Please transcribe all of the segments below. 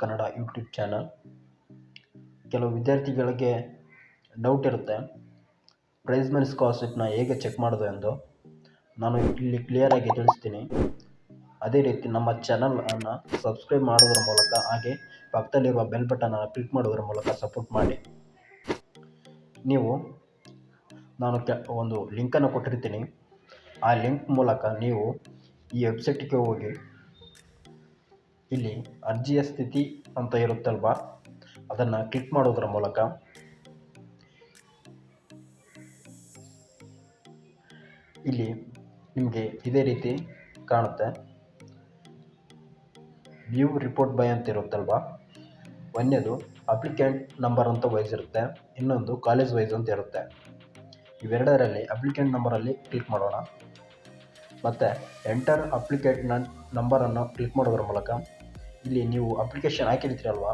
Kannada YouTube channel ಕೆಲವು ವಿದ್ಯಾರ್ಥಿಗಳಿಗೆ doubt ಇರುತ್ತೆ. ಪ್ರೈಸ್ ಮನಿ ಸ್ಕಾಲರ್ಶಿಪ್ನ ಹೇಗೆ ಚೆಕ್ ಮಾಡೋದು ಎಂದು ನಾನು ಇಲ್ಲಿ ಕ್ಲಿಯರಾಗಿ ತಿಳಿಸ್ತೀನಿ. ಅದೇ ರೀತಿ ನಮ್ಮ ಚಾನಲನ್ನು ಸಬ್ಸ್ಕ್ರೈಬ್ ಮಾಡೋದ್ರ ಮೂಲಕ ಹಾಗೆ ಪಕ್ಕದಲ್ಲಿರುವ ಬೆಲ್ ಬಟನನ್ನು ಕ್ಲಿಕ್ ಮಾಡೋದ್ರ ಮೂಲಕ ಸಪೋರ್ಟ್ ಮಾಡಿ. ನೀವು ನಾನು ಕೆ ಒಂದು ಲಿಂಕನ್ನು ಕೊಟ್ಟಿರ್ತೀನಿ. ಆ ಲಿಂಕ್ ಮೂಲಕ ನೀವು ಈ ವೆಬ್ಸೈಟಿಗೆ ಹೋಗಿ ಇಲ್ಲಿ ಅರ್ಜಿಯ ಸ್ಥಿತಿ ಅಂತ ಇರುತ್ತಲ್ವಾ? ಅದನ್ನು ಕ್ಲಿಕ್ ಮಾಡೋದ್ರ ಮೂಲಕ. ಇಲ್ಲಿ ನಿಮಗೆ ಇದೇ ರೀತಿ ಕಾಣುತ್ತೆ. ವ್ಯೂ ರಿಪೋರ್ಟ್ ಬೈ ಅಂತ ಇರುತ್ತಲ್ವಾ? ಒಂದನೇದು ಅಪ್ಲಿಕೆಂಟ್ ನಂಬರ್ ಅಂತ ವೈಸ್ ಇರುತ್ತೆ. ಇನ್ನೊಂದು ಕಾಲೇಜ್ ವೈಸ್ ಅಂತ ಇರುತ್ತೆ. ಇವೆರಡರಲ್ಲಿ ಅಪ್ಲಿಕೆಂಟ್ ನಂಬರಲ್ಲಿ ಕ್ಲಿಕ್ ಮಾಡೋಣ. ಮತ್ತು ಎಂಟರ್ ಅಪ್ಲಿಕೇಟ್ ನಂಬರನ್ನು ಕ್ಲಿಕ್ ಮಾಡೋದ್ರ ಮೂಲಕ. ಇಲ್ಲಿ ನೀವು ಅಪ್ಲಿಕೇಶನ್ ಹಾಕಿರ್ತೀರಲ್ವ?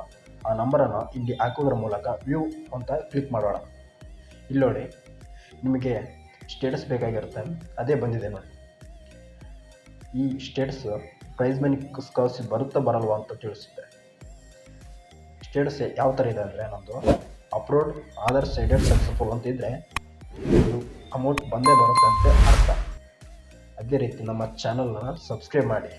ಆ ನಂಬರನ್ನು ಇಲ್ಲಿ ಹಾಕೋದ್ರ ಮೂಲಕ ವ್ಯೂ ಅಂತ ಕ್ಲಿಕ್ ಮಾಡೋಣ. ಇಲ್ಲಿ ನೋಡಿ, ನಿಮಗೆ ಸ್ಟೇಟಸ್ ಬೇಕಾಗಿರುತ್ತೆ. ಅದೇ ಬಂದಿದೆ ನೋಡಿ. ಈ ಸ್ಟೇಟಸ್ ಪ್ರೈಸ್ ಮನಿ ಸ್ಕಾಲರ್ಶಿಪ್ ಬರುತ್ತಾ ಬರಲ್ವಾ ಅಂತ ತಿಳಿಸುತ್ತೆ. ಸ್ಟೇಟಸ್ ಯಾವ ಥರ ಇದೆ ಅಂದರೆ ನಮ್ಮದು ಅಪ್ರೋಡ್ ಆಧಾರ್ ಸೈಡೆಡ್ ಸಕ್ಸಸ್ಫುಲ್ ಅಂತ ಇದ್ದರೆ ಇದು ಅಮೌಂಟ್ ಬಂದೇ ಬರುತ್ತೆ ಅಂತ ಅರ್ಥ. ಅದೇ ರೀತಿ ನಮ್ಮ ಚಾನಲನ್ನು ಸಬ್ಸ್ಕ್ರೈಬ್ ಮಾಡಿ.